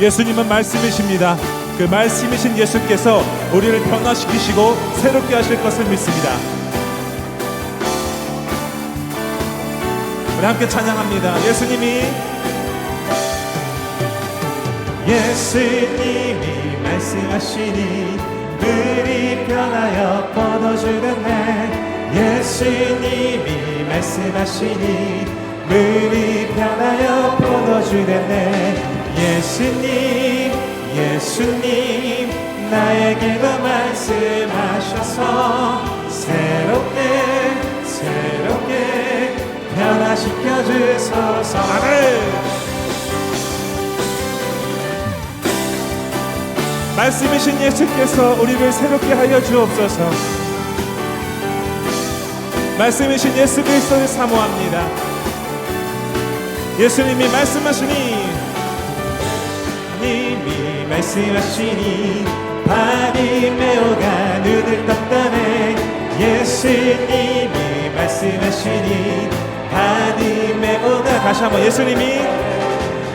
예수님은 말씀이십니다. 그 말씀이신 예수께서 우리를 변화시키시고 새롭게 하실 것을 믿습니다. 우리 함께 찬양합니다. 예수님이 예수님이 말씀하시니 물이 변하여 뻗어주겠네 예수님이 말씀하시니 물이 변하여 뻗어주겠네 예수님 예수님 나에게도 말씀하셔서 새롭게 새롭게 변화시켜 주소서 아멘. 말씀이신 예수께서 우리를 새롭게 하여 주옵소서. 말씀이신 예수 그리스도를 사모합니다. 예수님이 말씀하시니 님이 말씀하시니 밤이 메어가 눈을 떴다네. 예수님이 말씀하시니 밤이 메어가 다시 한번 예수님이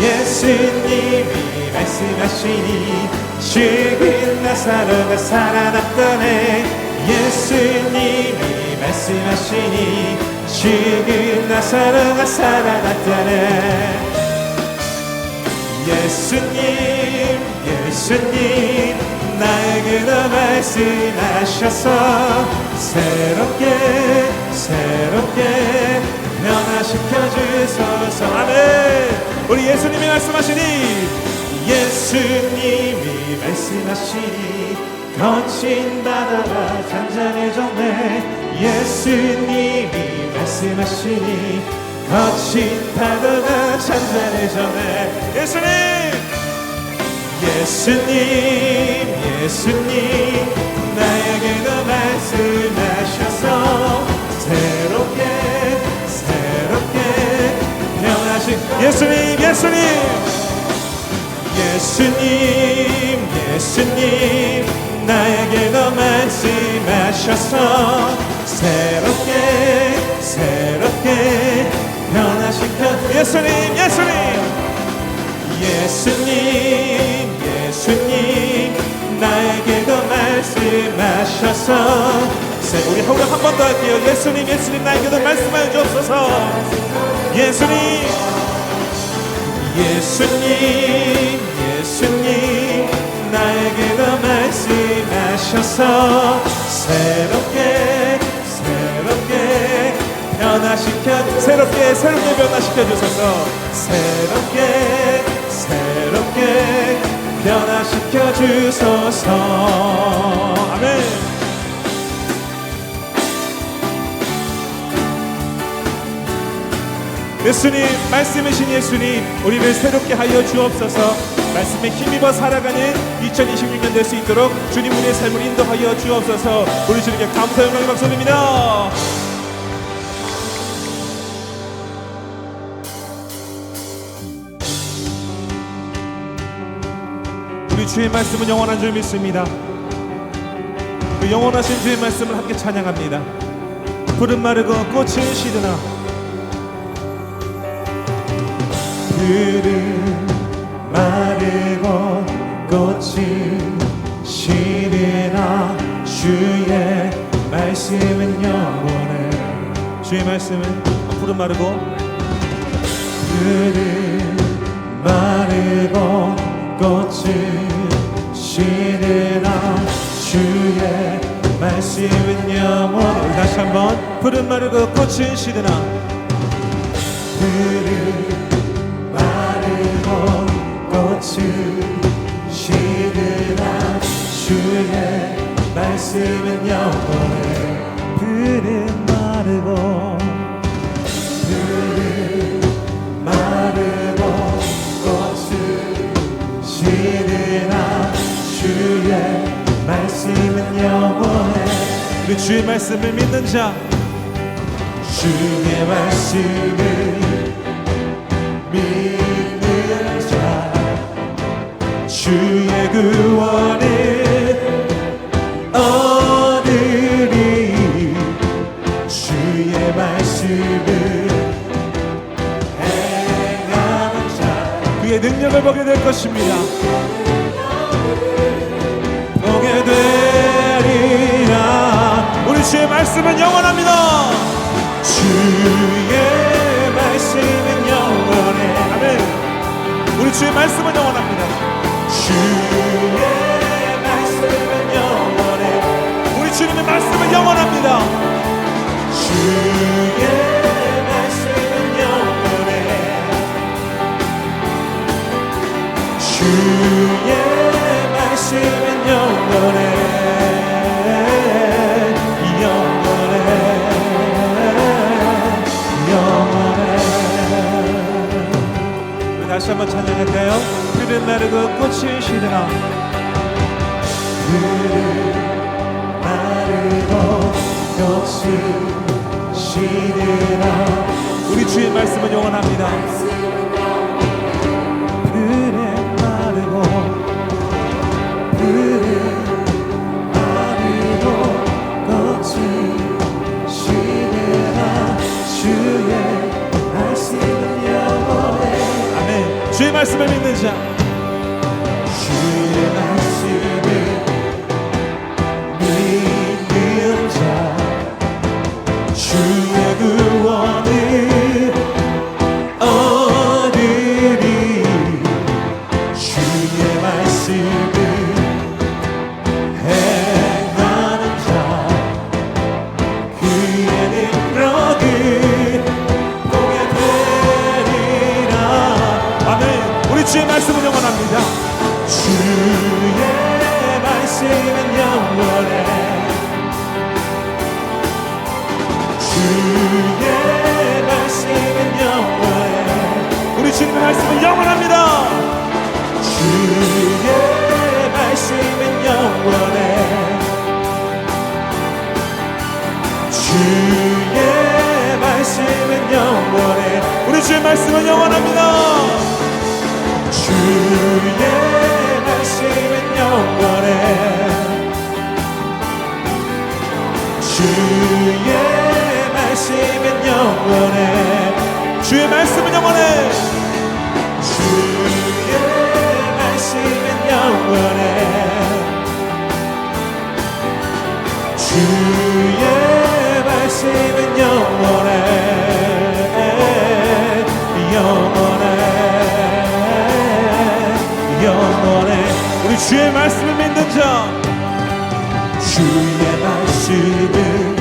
예수님이 말씀하시니 죽은 나사로가 살아났다네. 예수님이 말씀하시니 죽은 나사로가 살아났다네 예수님 예수님 나에게도 말씀하셔서 새롭게 새롭게 변화시켜 주소서 아멘. 우리 예수님이 말씀하시니 예수님이 말씀하시니 거친 바다가 잔잔해졌네 예수님이 말씀하시니 거친 바다가 잔잔해졌네 예수님! 예수님 예수님 나에게도 말씀하셔서 새롭게 새롭게 변하신 예수님 예수님! 예수님 예수님 나에게도 말씀하셔서 새롭게 새롭게 변화시켜 예수님 예수님. 예수님 예수님. 나에게도 말씀하셔서 새- 우리 호흡 한번 더 할게요. 예수님 예수님 나에게도 말씀하여 주옵소서. 예수님. 예수님 예수님. 나에게도 말씀하셔서 새롭게 새롭게 변화시켜 새롭게 새롭게 변화시켜 주소서. 새롭게 새롭게 변화시켜 주소서. 아멘. 예수님 말씀이신 예수님 우리를 새롭게 하여 주옵소서. 말씀에 힘입어 살아가는 2026년 될 수 있도록 주님 우리의 삶을 인도하여 주옵소서. 우리 주님께 감사 영광 박수 드립니다 주의 말씀은 영원한 줄 믿습니다. 그 영원하신 주의 말씀을 함께 찬양합니다. 푸른 마르고 꽃은 시드나. 푸른 마르고 꽃이 시리나. 주의 말씀은 영원해. 주의 말씀은 푸른 마르고. 푸른 마르고 꽃이 시리나 주의 말씀은 영원해 다시 한번 푸른 마르고 꽃은 시드나 푸른 마르고 꽃이 시드나 주의 말씀은 영원해 푸른 마르고 주의 말씀은 영원해. 우리 주의 말씀을 믿는 자. 주의 말씀을 믿는 자. 주의 구원을 얻으리. 주의 말씀을 행하는 자. 그의 능력을 보게 될 것입니다. 말씀은 영원합니다. 주의 말씀은 영원해. 아멘. 우리 주의 말씀은 영원합니다. 주의 말씀은 영원해. 우리 주님의 말씀은 영원합니다. 주의 말씀은 영원해. 주의 말씀은 영원해. 다시 한번 찬양할까요? 그는 마르고 꽃이 시드나 마르고 꽃이 시들어 우리 주의 말씀은 영원합니다. 말씀을 믿는 자. 주의 말 말씀은 영원합니다. 주의 말씀은 영원해 주의 말씀은 영원해 주의 말씀은 영원해. 주의 말씀은 영원해 주의 말씀은 영원해 자. 주의 말씀을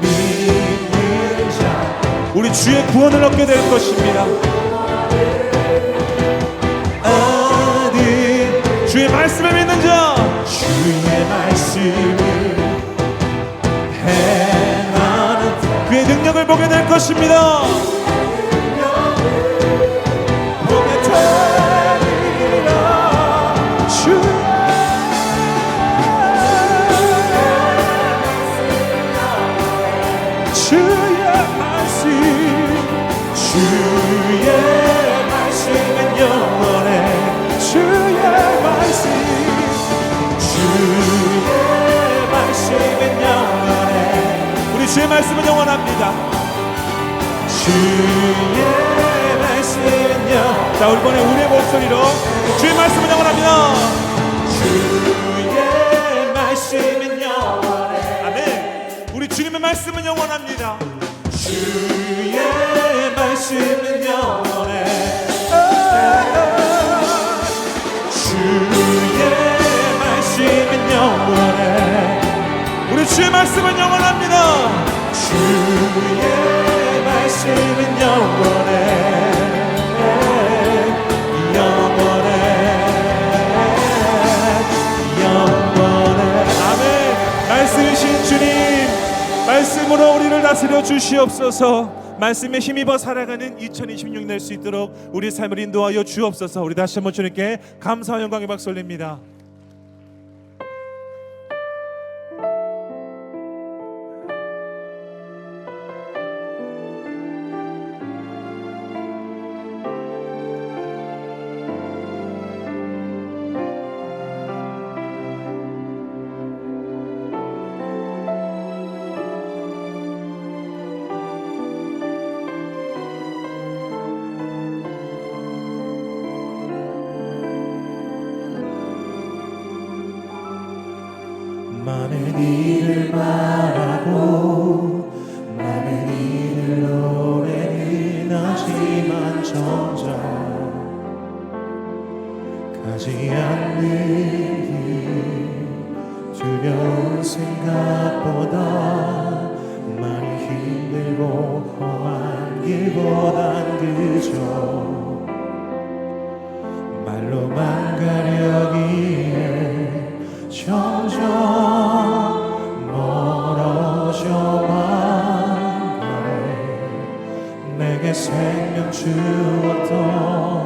믿는 자 우리 주의 구원을 얻게 될 것입니다. 어디 주의 말씀을 믿는 자. 주의 말씀을 행하는 자 그의 능력을 보게 될 것입니다. 우리 주의 말씀은 영원합니다. 주의 말씀은 영 자, 우리 번에 우리의 목소리로 주의 말씀은 영원합니다. 주의 말씀은 영원해 아멘. 우리 주님의 말씀은 영원합니다. 주의 말씀은 영원해 주의 말씀은 영원해 주의 말씀은 영원합니다. 주의 말씀은 영원해 영원해 영원해 아멘. 말씀이신 주님, 말씀으로 우리를 다스려 주시옵소서. 말씀에 힘입어 살아가는 2026년 될 수 있도록 우리 삶을 인도하여 주옵소서. 우리 다시 한번 주님께 감사와 영광의 박수 올립니다. 정자 가지 않는 이 두려운 생각보다 많이 힘들고 험한 길보단 그저 말로만 가려기에 점점 생명 주었던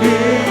give.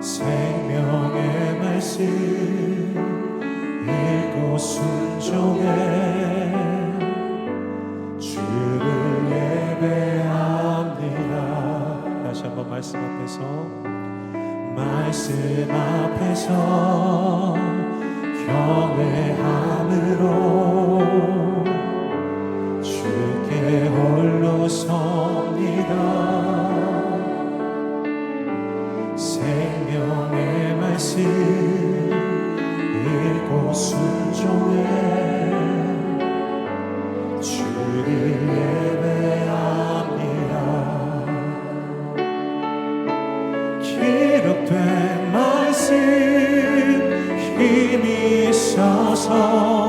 생명의 말씀 읽고 순종해 주를 예배합니다. 다시 한번 말씀 앞에서 말씀 앞에서 경외함으로 힘이셔서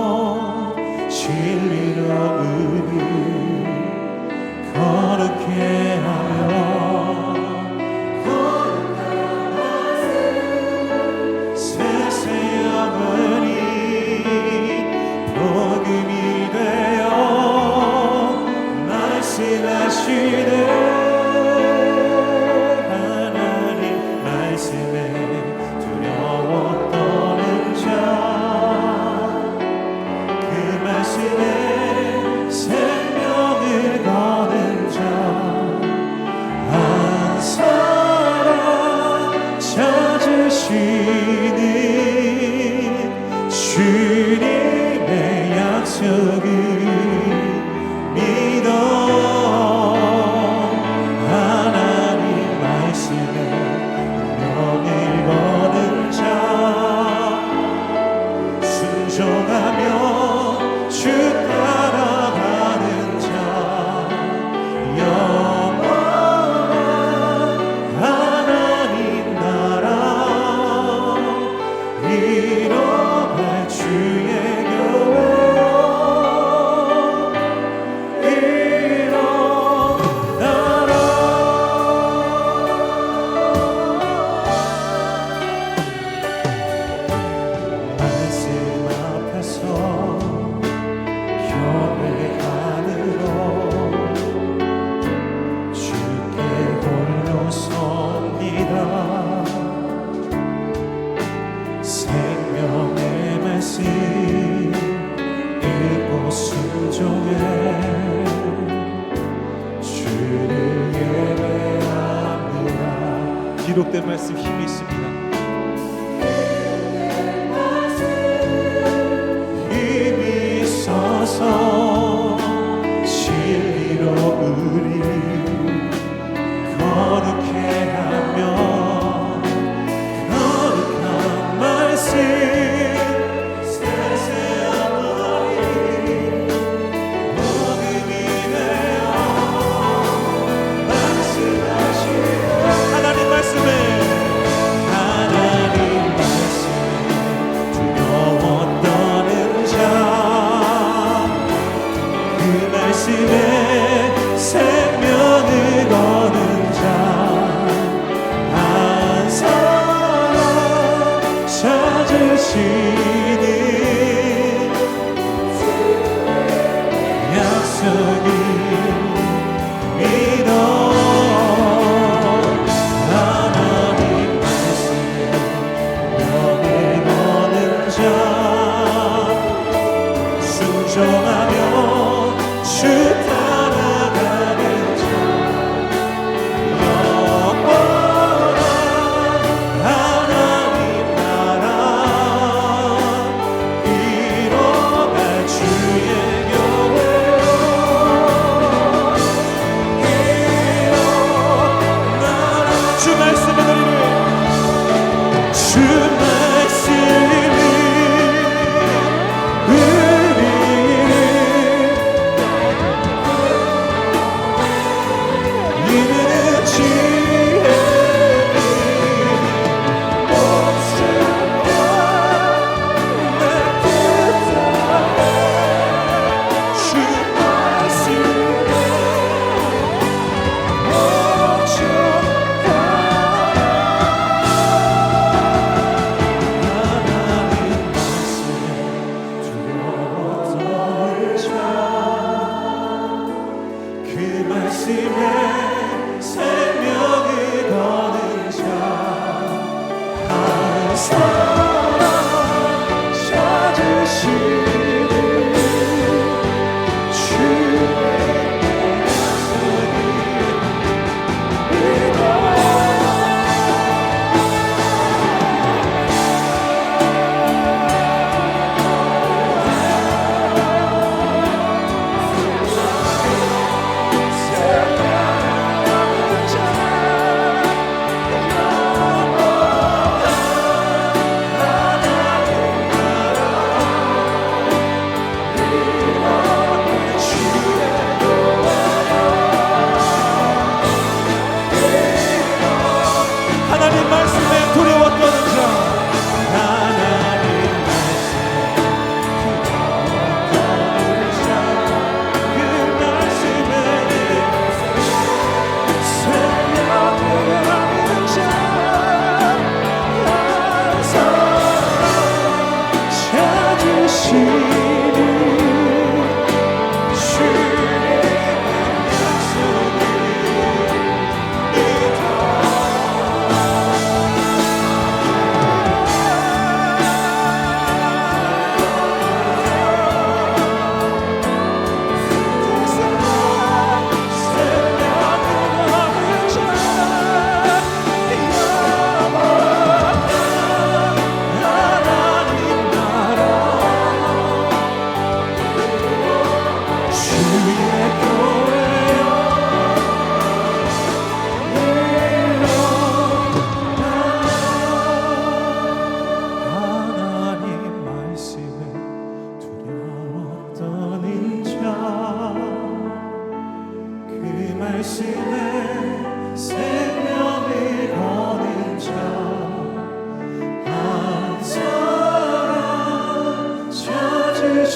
주님의 약속을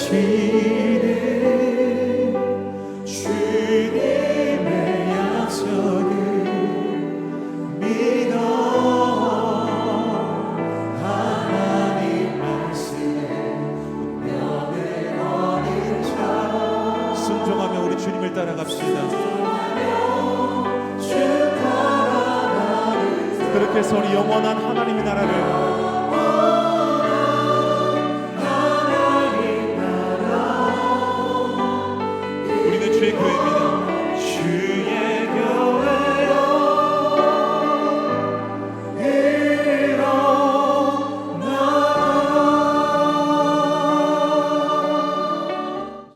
see.